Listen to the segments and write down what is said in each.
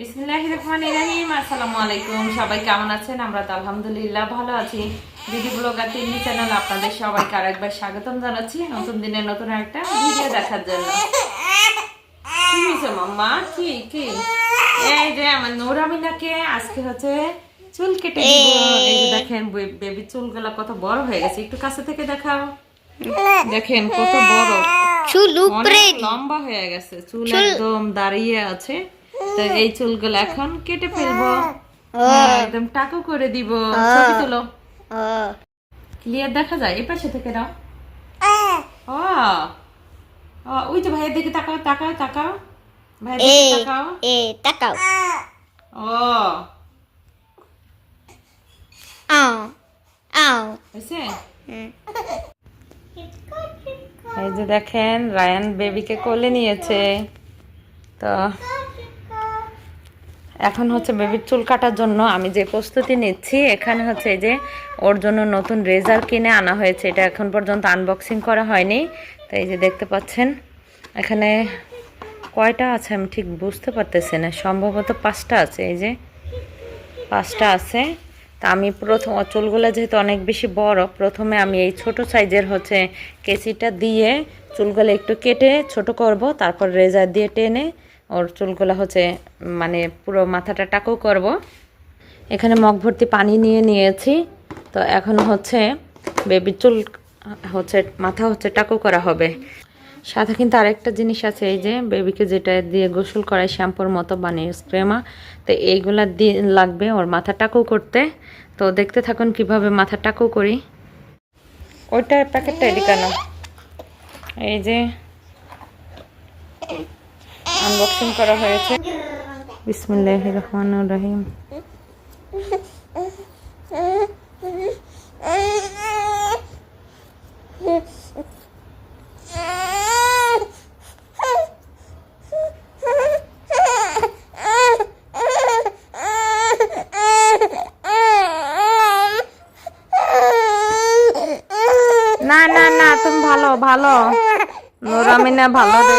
বিসমিল্লাহির রহমানির রহিম আসসালামু আলাইকুম। সবাই কেমন আছেন? আমরা তো আলহামদুলিল্লাহ ভালো আছি। দিদি ব্লগার তিন্নি চ্যানেল আপনাদের সবাইকে আরেকবার স্বাগতম জানাচ্ছি নতুন দিনের নতুন একটা ভিডিও দেখার জন্য। কি হয়েছে মাম্মা? কি কি? এই যে আমার নৌরামিনাকে আজকে হচ্ছে চুল কেটে দিব। এই যে দেখেন বেবি চুলগুলা কত বড় হয়ে গেছে। একটু কাছে থেকে দেখাও। দেখেন কত বড়। চুল উপরে লম্বা হয়ে গেছে। চুল একদম দাঁড়িয়ে আছে। তো এই চুলগুলো এখন কেটে ফেলব। হ্যাঁ, একদম টাকু করে দিব। ছবি তুলো। ক্লিয়ার দেখা যায়? এই পাশে থেকে নাও। ও, ওই তো ভাইয়ের দিকে তাকাও তাকাও তাকাও। ভাইয়ের দিকে তাকাও। এ তাকাও। ও। আও আও। হয়েছে? এই যে দেখেন রায়ান বেবিকে কোলে নিয়েছে। তো এখন হচ্ছে বেবির চুল কাটার জন্য আমি যে প্রস্তুতি নিচ্ছি, এখানে হচ্ছে যে ওর জন্য নতুন রেজার কিনে আনা হয়েছে। এটা এখন পর্যন্ত আনবক্সিং করা হয়নি। তো এই যে দেখতে পাচ্ছেন, এখানে কয়টা আছে আমি ঠিক বুঝতে পারতেছি না। সম্ভবত পাঁচটা আছে, এই যে পাঁচটা আছে। তা আমি প্রথম, চুলগুলো যেহেতু অনেক বেশি বড়, প্রথমে আমি এই ছোট সাইজের হচ্ছে কেসিটা দিয়ে চুলগুলো একটু কেটে ছোট করব, তারপর রেজার দিয়ে টেনে ওর চুলগুলো হচ্ছে মানে পুরো মাথাটা টাকু করব। এখানে মগ ভর্তি পানি নিয়ে নিয়েছি। তো এখন হচ্ছে বেবির চুল হচ্ছে, মাথা হচ্ছে টাকু করা হবে। সাথে কিন্তু আরেকটা জিনিস আছে, এই যে বেবিকে যেটা দিয়ে গোসল করায় শ্যাম্পুর মতো বানিয়ে স্প্রেমা তো এইগুলা দিয়ে লাগবে ওর মাথা টাকু করতে। তো দেখতে থাকুন কীভাবে মাথা টাকু করি। ওইটা প্যাকেটটা এদিকে এই যে আনবক্সিং করা হয়েছে। বিসমিল্লাহ রহমান রহিম। না না না, তুমি ভালো ভালো। নোরামিনা ভালো রে।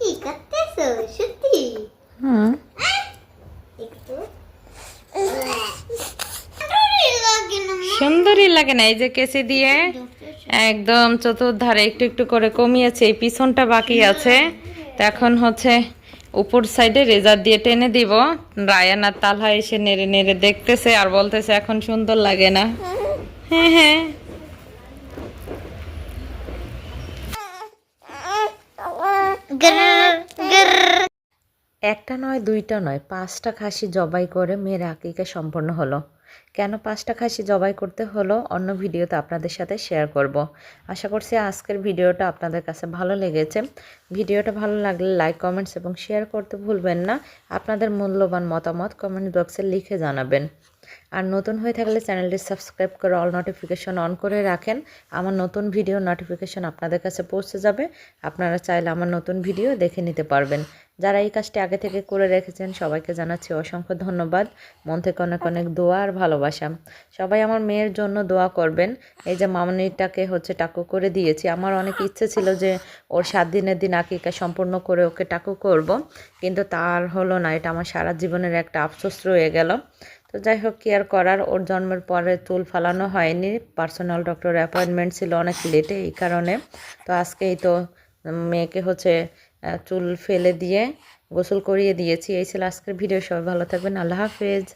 কি করতেছো সত্যি হুম একটু আরে লাগে না মা। সুন্দরই লাগে না, এই যে কেসি দিয়ে একদম চতুর্ধারে একটু একটু করে কমিয়েছে, এই পিছনটা বাকি আছে। তো এখন হচ্ছে উপর সাইডে রেজার দিয়ে টেনে দিব। রায়ান আর তালহা এসে নেড়ে নেড়ে দেখতেছে আর বলতেছে, এখন সুন্দর লাগে না। হ্যাঁ হ্যাঁ। একটা নয়, দুইটা নয়, পাঁচটা খাসি জবাই করে মেয়ের আকিকা সম্পন্ন হলো। কেন পাঁচটা খাসি জবাই করতে হলো অন্য ভিডিওতে আপনাদের সাথে শেয়ার করব। আশা করছি আজকের ভিডিওটা আপনাদের কাছে ভালো লেগেছে। ভিডিওটা ভালো লাগলে লাইক কমেন্টস এবং শেয়ার করতে ভুলবেন না। আপনাদের মূল্যবান মতামত কমেন্ট বক্সে লিখে জানাবেন। আর নতুন হয়ে থাকলে চ্যানেলটি সাবস্ক্রাইব করে অল নোটিফিকেশন অন করে রাখেন। আমার নতুন ভিডিও নোটিফিকেশন আপনাদের কাছে পৌঁছে যাবে। আপনারা চাইলে আমার নতুন ভিডিও দেখে নিতে পারবেন। যারা এই কাজটি আগে থেকে করে রেখেছেন, সবাইকে জানাচ্ছি অসংখ্য ধন্যবাদ। মন থেকে অনেক অনেক দোয়া আর ভালোবাসা। সবাই আমার মেয়ের জন্য দোয়া করবেন। এই যে মামনিটাকে হচ্ছে টাকু করে দিয়েছি। আমার অনেক ইচ্ছে ছিল যে ওর সাত দিনের দিন আকিকা সম্পূর্ণ করে ওকে টাকু করব, কিন্তু তার হলো না। এটা আমার সারা জীবনের একটা আফসোস রয়ে গেল। তো যাই হোক, কি আর করার? ওর জন্মের পরে চুল ফালানো হয়নি। পার্সোনাল ডক্টর অ্যাপয়েন্টমেন্ট ছিল অনেক লেটে এই কারণে। তো আজকেই তো মেয়েকে হচ্ছে চুল ফেলে দিয়ে গোসল করিয়ে দিয়েছি। এই ছিল আজকের ভিডিও সবাই ভালো থাকবেন। আল্লাহ হাফেজ।